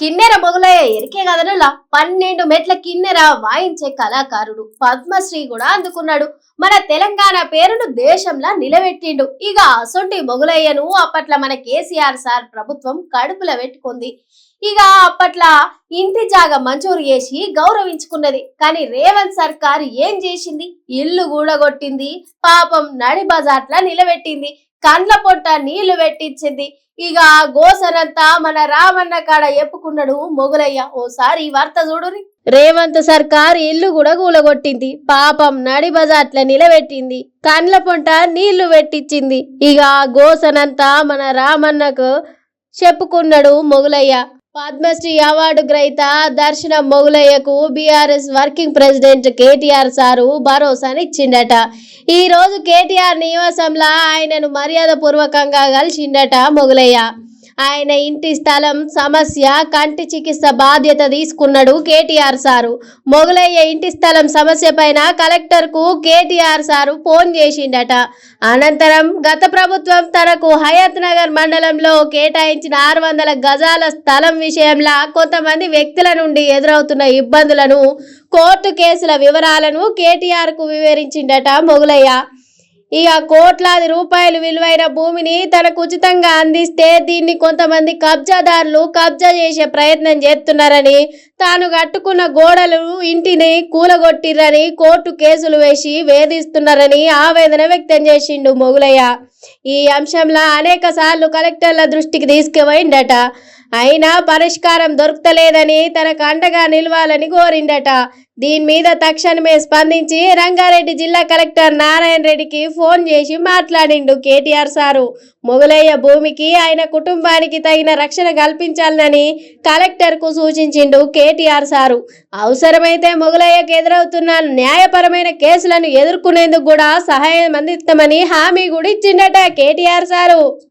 కిన్నెర మొగులయ్య ఎరికే కదనులా పన్నెండు మెట్ల కిన్నెర వాయించే కళాకారుడు పద్మశ్రీ కూడా అందుకున్నాడు. మన తెలంగాణ పేరును దేశంలా నిలబెట్టిండు. ఇక అసొంటి మొగులయ్యను అప్పట్ల మన కేసీఆర్ సార్ ప్రభుత్వం కడుపుల పెట్టుకుంది. ఇక అప్పట్ల ఇంటి జాగా మంజూరు చేసి గౌరవించుకున్నది. కానీ రేవంత్ సర్కార్ ఏం చేసింది? ఇల్లు కూడగొట్టింది పాపం నడి బజార్లా నిలబెట్టింది. కండ్ల పొట్ట నీళ్ళు పెట్టించింది. ఇక ఆ గోసనంతా మన రామన్న కాడ ఎప్పుకున్నాడు మొగులయ్య. ఓసారి వార్త చూడురి. రేవంత్ సర్కార్ ఇల్లు కూడా కూలగొట్టింది. పాపం నడి బజాట్ల నిలబెట్టింది. కండ్ల పొంట నీళ్ళు పెట్టించింది ఇక ఆ గోసనంతా మన రామన్నకు చెప్పుకున్నాడు మొగులయ్య. పద్మశ్రీ అవార్డు గ్రహీత Darshana మొగులయ్యకు BRS working president KTR sir భరోసానిచ్చిండట ఈ రోజు కేటీఆర్ నివాసంలో ఆయనను మర్యాద పూర్వకంగా కలిసిండట మొగులయ్య. ఆయన ఇంటి స్థలం సమస్య కంటి చికిత్స బాధ్యత తీసుకున్నాడు కేటీఆర్ సారు. మొగలయ్య ఇంటి స్థలం సమస్య పైన కలెక్టర్కు కేటీఆర్ సారు ఫోన్ చేసిండట. అనంతరం గత ప్రభుత్వం తనకు హయత్ నగర్ మండలంలో కేటాయించిన ఆరు వందల గజాల స్థలం విషయంలో కొంతమంది వ్యక్తుల నుండి ఎదురవుతున్న ఇబ్బందులను కోర్టు కేసుల వివరాలను కేటీఆర్కు వివరించిండట మొగులయ్య. ఇక కోట్లాది రూపాయలు విలువైన భూమిని తనకు ఉచితంగా అందిస్తే దీన్ని కొంతమంది కబ్జాదారులు కబ్జా చేసే ప్రయత్నం చేస్తున్నారని తాను కట్టుకున్న గోడలు ఇంటిని కూలగొట్టిర్రని కోర్టు కేసులు వేసి వేధిస్తున్నారని ఆవేదన వ్యక్తం చేసిండు మొగులయ్య. ఈ అంశంలో అనేక సార్లు కలెక్టర్ల దృష్టికి తీసుకుపోయిండట. అయినా పరిష్కారం దొరుకుతలేదని తనకు అండగా నిలవాలని కోరిండట దీని మీద తక్షణమే స్పందించి రంగారెడ్డి జిల్లా కలెక్టర్ నారాయణ రెడ్డికి ఫోన్ చేసి మాట్లాడిండు కేటీఆర్ సారు. మొగులయ్య భూమికి ఆయన కుటుంబానికి తగిన రక్షణ కల్పించాలని కలెక్టర్కు సూచించిండు కేటీఆర్ సారు. అవసరమైతే మొగులయ్యకు ఎదురవుతున్న న్యాయపరమైన కేసులను ఎదుర్కొనేందుకు కూడా సహాయం అందిస్తామని హామీ కూడా ఇచ్చిండట కేటీఆర్ సారు.